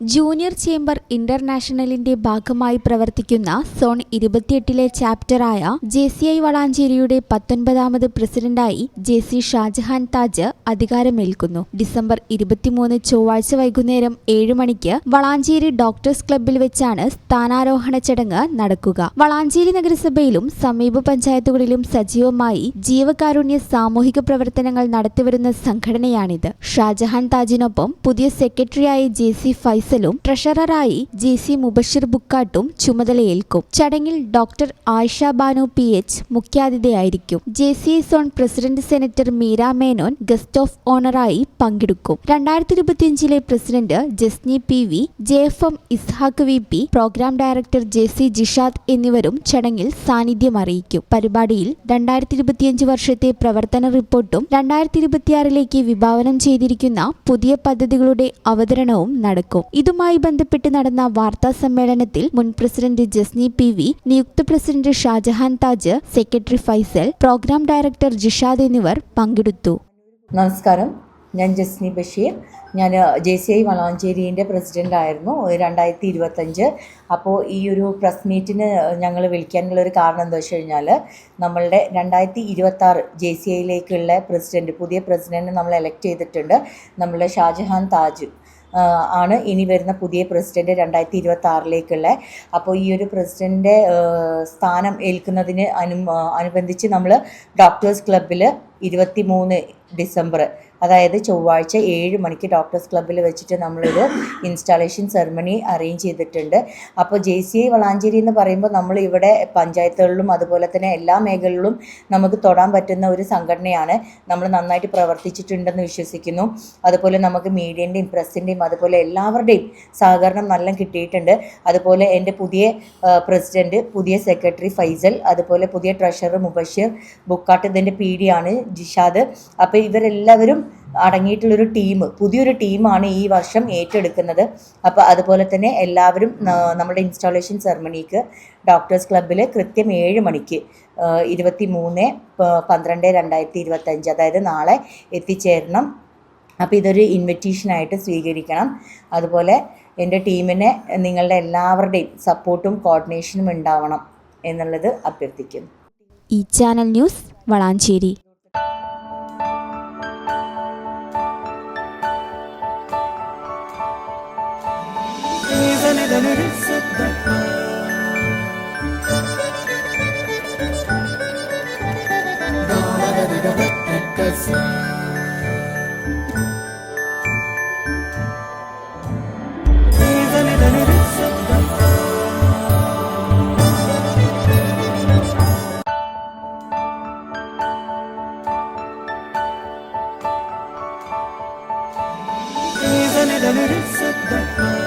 Junior chamber ഇന്റർനാഷണലിന്റെ ഭാഗമായി പ്രവർത്തിക്കുന്ന സോൺ ഇരുപത്തിയെട്ടിലെ ചാപ്റ്ററായ ജെ സി ഐ വളാഞ്ചേരിയുടെ പത്തൊൻപതാമത് പ്രസിഡന്റായി ജെ സി ഷാജഹാൻ താജ് അധികാരമേൽക്കുന്നു. ഡിസംബർ ഇരുപത്തിമൂന്ന് ചൊവ്വാഴ്ച വൈകുന്നേരം ഏഴ് മണിക്ക് വളാഞ്ചേരി ഡോക്ടേഴ്സ് ക്ലബ്ബിൽ വെച്ചാണ് സ്ഥാനാരോഹണ ചടങ്ങ് നടക്കുക. വളാഞ്ചേരി നഗരസഭയിലും സമീപ പഞ്ചായത്തുകളിലും സജീവമായി ജീവകാരുണ്യ സാമൂഹിക പ്രവർത്തനങ്ങൾ നടത്തിവരുന്ന സംഘടനയാണിത്. ഷാജഹാൻ താജിനൊപ്പം പുതിയ സെക്രട്ടറിയായി ജെ സി ഫൈസലും ട്രഷററായി ജി സി മുബഷിർ ബുക്കാട്ടും ചുമതലയേൽക്കും. ചടങ്ങിൽ doctor Ayisha Banu P H മുഖ്യാതിഥിയായിരിക്കും. J C S zone president senator Meera Menon guest of ഓണറായി പങ്കെടുക്കും. രണ്ടായിരത്തി ഇരുപത്തിയഞ്ചിലെ president Jasni P V J F M Ishaq V P programme director J C Jishad എന്നിവരും ചടങ്ങിൽ സാന്നിധ്യം അറിയിക്കും. പരിപാടിയിൽ രണ്ടായിരത്തി ഇരുപത്തിയഞ്ച് വർഷത്തെ പ്രവർത്തന റിപ്പോർട്ടും രണ്ടായിരത്തി ഇരുപത്തിയാറിലേക്ക് വിഭാവനം ചെയ്തിരിക്കുന്ന പുതിയ പദ്ധതികളുടെ അവതരണവും നടക്കും. ഇതുമായി ബന്ധപ്പെട്ട് നടന്ന വാർത്താ സമ്മേളനത്തിൽ മുൻ പ്രസിഡന്റ് ജസ്നി പി വി നിയുക്ത president Shahjahan Taj secretary Faisal programme director Jishad എന്നിവർ പങ്കെടുത്തു. നമസ്കാരം. ഞാൻ ജസ്നി ബഷീർ. ഞാൻ ജെ സി ഐ വളാഞ്ചേരിന്റെ പ്രസിഡന്റായിരുന്നു രണ്ടായിരത്തി ഇരുപത്തഞ്ച് അപ്പോൾ ഈ ഒരു പ്രസ് മീറ്റിന് ഞങ്ങൾ വിളിക്കാനുള്ള ഒരു കാരണം എന്താ വെച്ച് കഴിഞ്ഞാൽ നമ്മളുടെ രണ്ടായിരത്തി ഇരുപത്താറ് ജെ സി ഐയിലേക്കുള്ള പ്രസിഡന്റ് പുതിയ പ്രസിഡന്റ് നമ്മൾ എലക്ട് ചെയ്തിട്ടുണ്ട് നമ്മളുടെ ഷാജഹാൻ താജ്. ആണ് ഇനി വരുന്ന പുതിയ പ്രസിഡന്റ് രണ്ടായിരത്തി ഇരുപത്തി ആറിലേക്കുള്ള അപ്പോൾ ഈ ഒരു പ്രസിഡന്റെ സ്ഥാനം ഏൽക്കുന്നതിന് അനു അനുബന്ധിച്ച് നമ്മൾ ഡോക്ടേഴ്സ് ക്ലബ്ബിൽ ഇരുപത്തി മൂന്ന് ഡിസംബർ അതായത് ചൊവ്വാഴ്ച ഏഴ് മണിക്ക് ഡോക്ടേഴ്സ് ക്ലബ്ബിൽ വെച്ചിട്ട് നമ്മളൊരു ഇൻസ്റ്റാളേഷൻ സെറമണി അറേഞ്ച് ചെയ്തിട്ടുണ്ട്. അപ്പോൾ ജെ സി ഐ വളാഞ്ചേരി എന്ന് പറയുമ്പോൾ നമ്മൾ ഇവിടെ പഞ്ചായത്തുകളിലും അതുപോലെ തന്നെ എല്ലാ മേഖലകളിലും നമുക്ക് തൊടാൻ പറ്റുന്ന ഒരു സംഘടനയാണ്. നമ്മൾ നന്നായിട്ട് പ്രവർത്തിച്ചിട്ടുണ്ടെന്ന് വിശ്വസിക്കുന്നു. അതുപോലെ നമുക്ക് മീഡിയന്റെയും പ്രസിന്റെയും അതുപോലെ എല്ലാവരുടെയും സഹകരണം നല്ല കിട്ടിയിട്ടുണ്ട്. അതുപോലെ എന്റെ പുതിയ പ്രസിഡന്റ് പുതിയ സെക്രട്ടറി ഫൈസൽ അതുപോലെ പുതിയ ട്രഷറർ മുബഷീർ ബുക്കാട്ട് ഇതിന്റെ പി ഡി ആണ് ജിഷാദ്. അപ്പോൾ ഇവരെല്ലാവരും അടങ്ങിയിട്ടുള്ളൊരു ടീം പുതിയൊരു ടീമാണ് ഈ വർഷം ഏറ്റെടുക്കുന്നത്. അപ്പോൾ അതുപോലെ തന്നെ എല്ലാവരും നമ്മുടെ ഇൻസ്റ്റാളേഷൻ സെറമണിക്ക് ഡോക്ടേഴ്സ് ക്ലബ്ബിൽ കൃത്യം ഏഴ് മണിക്ക് ഇരുപത്തി മൂന്ന് പന്ത്രണ്ട് രണ്ടായിരത്തി ഇരുപത്തഞ്ച് അതായത് നാളെ എത്തിച്ചേരണം. അപ്പോൾ ഇതൊരു ഇൻവിറ്റേഷനായിട്ട് സ്വീകരിക്കണം. അതുപോലെ എന്റെ ടീമിനെ നിങ്ങളുടെ എല്ലാവരുടെയും സപ്പോർട്ടും കോർഡിനേഷനും ഉണ്ടാവണം എന്നുള്ളത് അഭ്യർത്ഥിക്കുന്നു. ഈ ചാനൽ ന്യൂസ് വളാഞ്ചേരി. ഖത്തർ ለልርሰበት